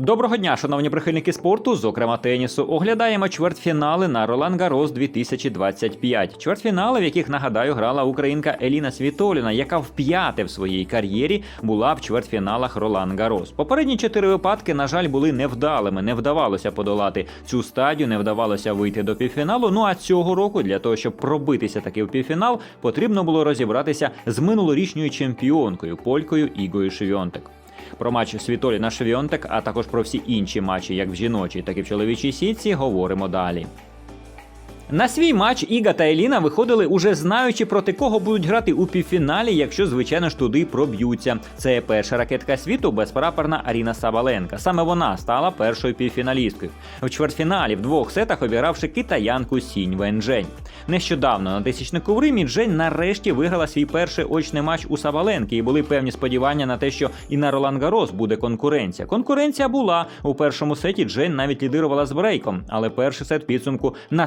Доброго дня, шановні прихильники спорту, зокрема тенісу. Оглядаємо чвертьфінали на Ролан Гарос 2025. Чвертьфінали, в яких нагадаю, грала українка Еліна Світоліна, яка вп'яте в своїй кар'єрі була в чвертьфіналах Ролан Гарос. Попередні чотири випадки, на жаль, були невдалими. Не вдавалося подолати цю стадію, не вдавалося вийти до півфіналу. Ну а цього року для того, щоб пробитися таки в півфінал, потрібно було розібратися з минулорічною чемпіонкою полькою Ігою Швьонтек. Про матч Світоліна Швіонтек, а також про всі інші матчі, як в жіночій, так і в чоловічій сітці, говоримо далі. На свій матч Іга та Еліна виходили уже знаючи проти кого будуть грати у півфіналі, якщо звичайно ж туди проб'ються. Це перша ракетка світу безпрапорна Аріна Сабаленка. Саме вона стала першою півфіналісткою. В чвертьфіналі в двох сетах обігравши китаянку Сінь Венджень. Нещодавно на тисячнику в Римі Джень нарешті виграла свій перший очний матч у Сабаленки, і були певні сподівання на те, що і на Ролан Гарос буде конкуренція. Конкуренція була у першому сеті. Джень навіть лідирувала з брейком, але перший сет підсумку на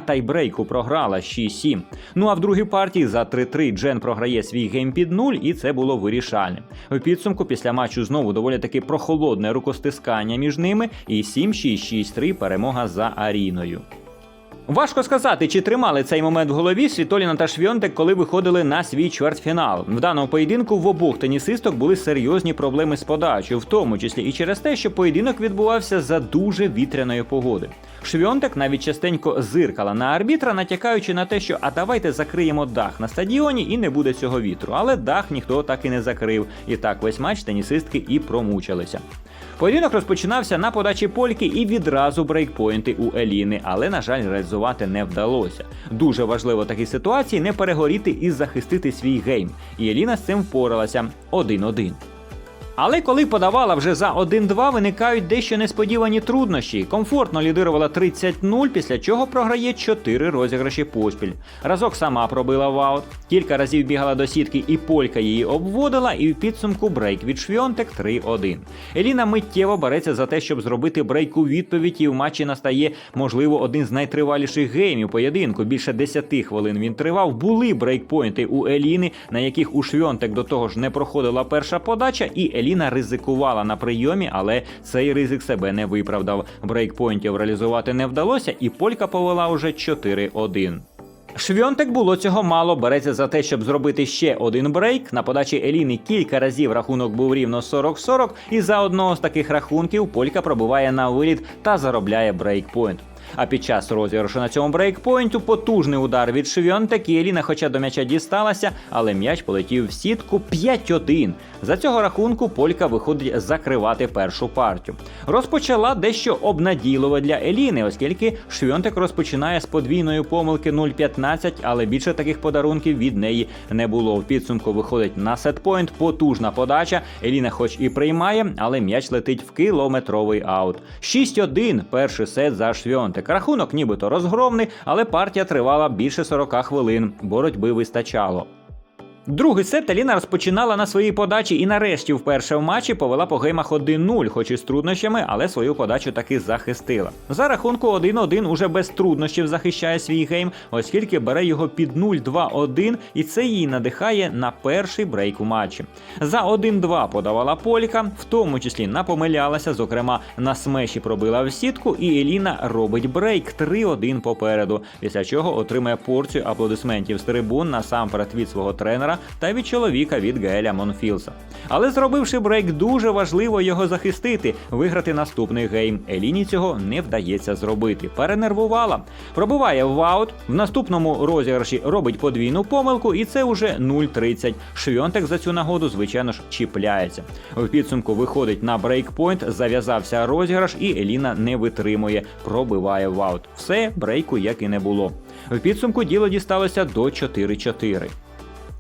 тайбрейку програла 6-7. Ну а в другій партії за 3-3 Джен програє свій гейм під 0, і це було вирішальним. У підсумку після матчу знову доволі таки прохолодне рукостискання між ними, і 7-6-6-3 перемога за Аріною. Важко сказати, чи тримали цей момент в голові Світоліна та Швьонтек, коли виходили на свій чвертьфінал. В даному поєдинку в обох тенісисток були серйозні проблеми з подачею, в тому числі і через те, що поєдинок відбувався за дуже вітряної погоди. Швьонтек навіть частенько зиркала на арбітра, натякаючи на те, що а давайте закриємо дах на стадіоні і не буде цього вітру. Але дах ніхто так і не закрив. І так весь матч тенісистки і промучилися. Поєдинок розпочинався на подачі польки і відразу брейкпойнти у Еліни, але, на жаль, реалізувати не вдалося. Дуже важливо в такій ситуації не перегоріти і захистити свій гейм. І Еліна з цим впоралася 1-1. Але коли подавала вже за 1-2, виникають дещо несподівані труднощі. Комфортно лідирувала 30-0, після чого програє 4 розіграші поспіль. Разок сама пробила в аут, кілька разів бігала до сітки, і полька її обводила, і в підсумку брейк від Швьонтек 3-1. Еліна миттєво береться за те, щоб зробити брейк у відповідь, і в матчі настає, можливо, один з найтриваліших геймів поєдинку. Більше 10 хвилин він тривав. Були брейкпойнти у Еліни, на яких у Швьонтек до того ж не проходила перша подача, і Еліна ризикувала на прийомі, але цей ризик себе не виправдав. Брейкпойнтів реалізувати не вдалося, і полька повела уже 4-1. Швьонтек було цього мало. Береться за те, щоб зробити ще один брейк. На подачі Еліни кілька разів рахунок був рівно 40-40, і за одного з таких рахунків полька пробиває на виліт та заробляє брейкпойнт. А під час розіграшу на цьому брейкпойнту потужний удар від Швьонтек, і Еліна, хоча до м'яча дісталася, але м'яч полетів в сітку 5-1. За цього рахунку полька виходить закривати першу партію. Розпочала дещо обнадійливо для Еліни, оскільки Швьонтек розпочинає з подвійної помилки 0-15, але більше таких подарунків від неї не було. В підсумку виходить на сетпойнт, потужна подача. Еліна, хоч і приймає, але м'яч летить в кілометровий аут. 6-1 перший сет за Швьонтек. Рахунок нібито розгромний, але партія тривала більше 40 хвилин. Боротьби вистачало. Другий сет Аліна розпочинала на своїй подачі і нарешті вперше в матчі повела по геймах 1-0, хоч і з труднощами, але свою подачу таки захистила. За рахунку 1-1 уже без труднощів захищає свій гейм, оскільки бере його під 0-2-1, і це її надихає на перший брейк у матчі. За 1-2 подавала Полька, в тому числі напомилялася, зокрема на смеші пробила в сітку, і Еліна робить брейк 3-1 попереду, після чого отримає порцію аплодисментів з трибун насамперед від свого тренера та від чоловіка від Геля Монфілса. Але зробивши брейк, дуже важливо його захистити, виграти наступний гейм. Еліні цього не вдається зробити. Перенервувала, пробиває в аут. В наступному розіграші робить подвійну помилку, і це вже 0-30. Швьонтек за цю нагоду, звичайно ж, чіпляється. В підсумку виходить на брейкпойнт, зав'язався розіграш, і Еліна не витримує, пробиває в аут. Все, брейку як і не було. В підсумку діло дісталося до 4-4.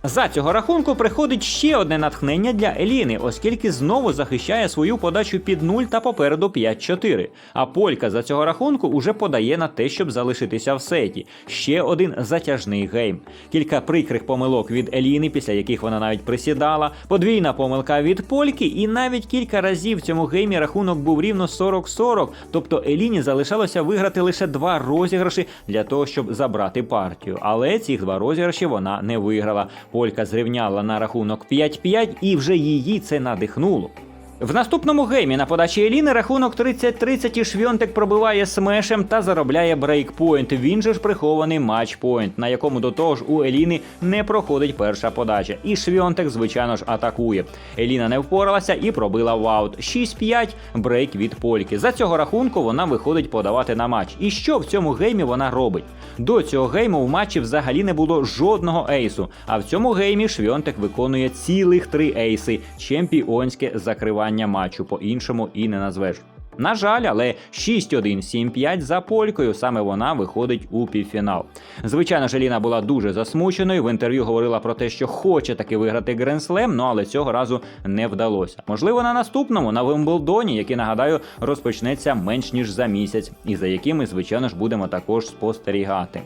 За цього рахунку приходить ще одне натхнення для Еліни, оскільки знову захищає свою подачу під 0 та попереду 5-4. А Полька за цього рахунку уже подає на те, щоб залишитися в сеті. Ще один затяжний гейм. Кілька прикрих помилок від Еліни, після яких вона навіть присідала, подвійна помилка від Польки, і навіть кілька разів в цьому геймі рахунок був рівно 40-40. Тобто Еліні залишалося виграти лише два розіграші для того, щоб забрати партію. Але ці два розіграші вона не виграла. Полька зрівняла на рахунок 5-5 і вже її це надихнуло. В наступному геймі на подачі Еліни рахунок 30-30 і Швьонтек пробиває смешем та заробляє брейкпойнт. Він же ж прихований матчпойнт, на якому до того ж у Еліни не проходить перша подача. І Швьонтек, звичайно ж, атакує. Еліна не впоралася і пробила в аут. 6-5 брейк від Польки. За цього рахунку вона виходить подавати на матч. І що в цьому геймі вона робить? До цього гейму в матчі взагалі не було жодного ейсу. А в цьому геймі Швьонтек виконує цілих три ейси. Чемпіонське закривання матчу. По-іншому і не назвеш. На жаль, але 6-1-7-5 за полькою саме вона виходить у півфінал. Звичайно, ж, Еліна була дуже засмученою. В інтерв'ю говорила про те, що хоче таки виграти Гренслем, ну але цього разу не вдалося. Можливо, на наступному на Вимблдоні, який нагадаю розпочнеться менш ніж за місяць, і за яким ми, звичайно ж, будемо також спостерігати.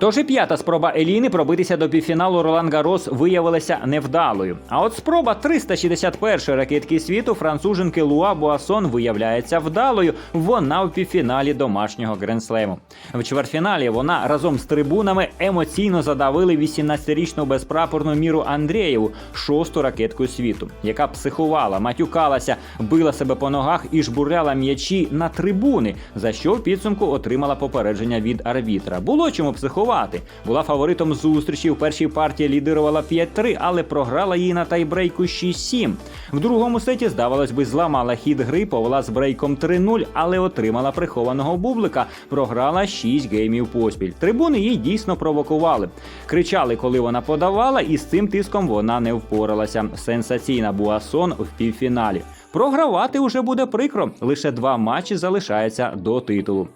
Тож і п'ята спроба Еліни пробитися до півфіналу Ролан Гарос виявилася невдалою. А от спроба 361-ї ракетки світу француженки Луа Буасон виявляється вдалою. Вона в півфіналі домашнього гренслему. В чвертьфіналі вона разом з трибунами емоційно задавили 18-річну безпрапорну міру Андрієву, шосту ракетку світу, яка психувала, матюкалася, била себе по ногах і жбурляла м'ячі на трибуни, за що в підсумку отримала попередження від арбітра. Було чому психувати. Була фаворитом зустрічі. В першій партії лідирувала 5-3, але програла її на тайбрейку 6-7. В другому сеті, здавалось би, зламала хід гри, повела з брейком 3-0, але отримала прихованого бублика. Програла 6 геймів поспіль. Трибуни її дійсно провокували. Кричали, коли вона подавала, і з цим тиском вона не впоралася. Сенсаційна Буасон в півфіналі. Програвати уже буде прикро. Лише два матчі залишаються до титулу.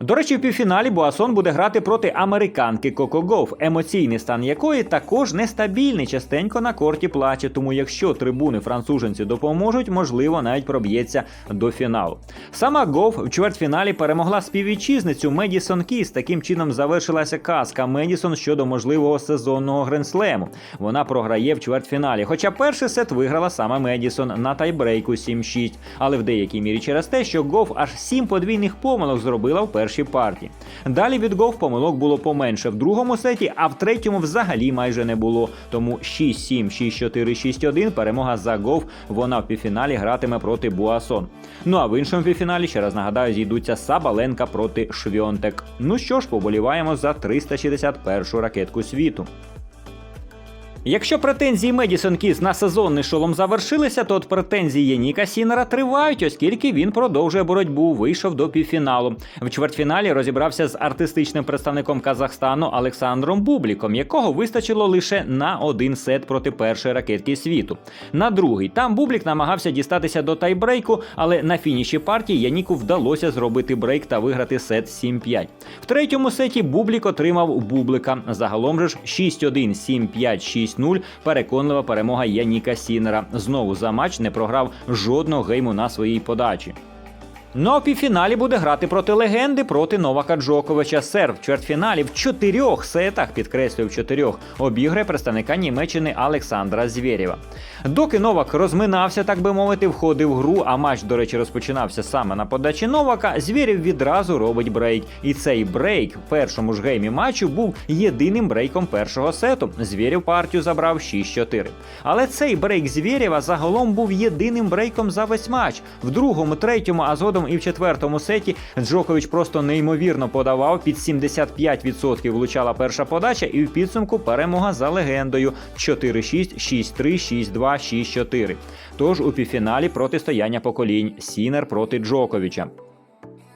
До речі, в півфіналі Буасон буде грати проти американки Коко Гоф, емоційний стан якої також нестабільний, частенько на корті плаче. Тому якщо трибуни француженці допоможуть, можливо, навіть проб'ється до фіналу. Сама Гоф в чвертьфіналі перемогла співвітчизницю Медісон Кіс. Таким чином завершилася казка Медісон щодо можливого сезонного гренслему. Вона програє в чвертьфіналі. Хоча перший сет виграла саме Медісон на тайбрейку 7-6, але в деякій мірі через те, що Гоф аж сім подвійних помилок зробила в першій партії. Далі від Гоф помилок було поменше в другому сеті, а в третьому взагалі майже не було. Тому 6-7, 6-4, 6-1 перемога за Гоф. Вона в півфіналі гратиме проти Буасон. Ну а в іншому півфіналі, ще раз нагадаю, зійдуться Сабаленка проти Швьонтек. Ну що ж, поболіваємо за 361 ракетку світу. Якщо претензії Медісон Кіс на сезонний шолом завершилися, то от претензії Яніка Сінера тривають, оскільки він продовжує боротьбу, вийшов до півфіналу. В чвертьфіналі розібрався з артистичним представником Казахстану Олександром Бубліком, якого вистачило лише на один сет проти першої ракетки світу. На другий там Бублік намагався дістатися до тайбрейку, але на фініші партії Яніку вдалося зробити брейк та виграти сет 7-5. В третьому сеті Бублік отримав Бублика. Загалом же ж 6-1, 7-5, 6 6-0. Переконлива перемога Яніка Сінера. Знову за матч не програв жодного гейму на своїй подачі. Ну а в півфіналі буде грати проти легенди проти Новака Джоковича. Серв в чвертьфіналі в чотирьох сетах, підкреслюю в чотирьох, обіграє представника Німеччини Олександра Звєрєва. Доки Новак розминався, так би мовити, входив в гру, а матч, до речі, розпочинався саме на подачі Новака. Звєрєв відразу робить брейк. І цей брейк в першому ж геймі матчу був єдиним брейком першого сету. Звєрєв партію забрав 6-4. Але цей брейк Звєрєва загалом був єдиним брейком за весь матч. В другому, третьому, а згодом і в четвертому сеті Джокович просто неймовірно подавав. Під 75% влучала перша подача, і в підсумку перемога за легендою 4-6, 6-3, 6-2, 6-4. Тож у півфіналі протистояння поколінь Сінер проти Джоковича.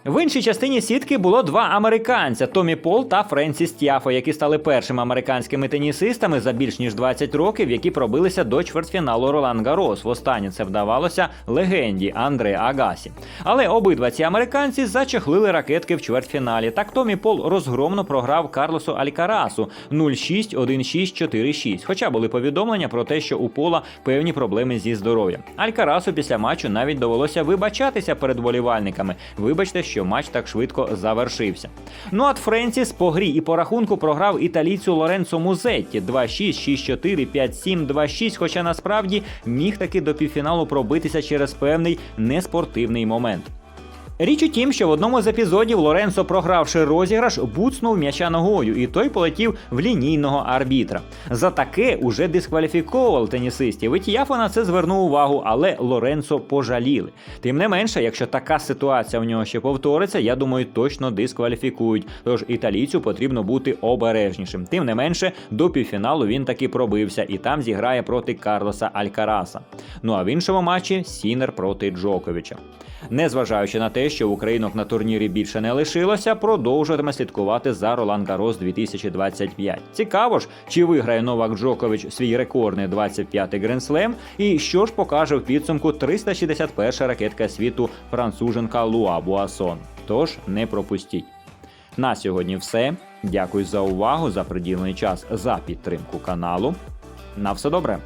В іншій частині сітки було два американця Томі Пол та Френсіс Тяфо, які стали першими американськими тенісистами за більш ніж 20 років, які пробилися до чвертьфіналу Ролан Гарос. Востаннє це вдавалося легенді Андре Агасі. Але обидва ці американці зачехлили ракетки в чвертьфіналі. Так Томі Пол розгромно програв Карлосу Алькарасу 0-6, 1-6, 4-6. Хоча були повідомлення про те, що у Пола певні проблеми зі здоров'ям. Алькарасу після матчу навіть довелося вибачатися перед болівальниками. Вибачте, що матч так швидко завершився. Ну а Френсіс по грі і по рахунку програв італійцю Лоренцо Музетті 2-6, 6-4, 5-7, 2-6, хоча насправді міг таки до півфіналу пробитися через певний неспортивний момент. Річ у тім, що в одному з епізодів Лоренцо, програвши розіграш, буцнув м'яча ногою, і той полетів в лінійного арбітра. За таке уже дискваліфіковував тенісистів. І Тіафо на це звернув увагу, але Лоренцо пожаліли. Тим не менше, якщо така ситуація в нього ще повториться, я думаю, точно дискваліфікують. Тож італійцю потрібно бути обережнішим. Тим не менше, до півфіналу він таки пробився і там зіграє проти Карлоса Алькараса. Ну а в іншому матчі Сінер проти Джоковича. Незважаючи на те, що українок на турнірі більше не лишилося, продовжуватиме слідкувати за Ролан Гарос 2025. Цікаво ж, чи виграє Новак Джокович свій рекордний 25-й гренслем, і що ж покаже в підсумку 361 ракетка світу француженка Луа Буасон. Тож не пропустіть. На сьогодні все. Дякую за увагу, за приділений час, за підтримку каналу. На все добре.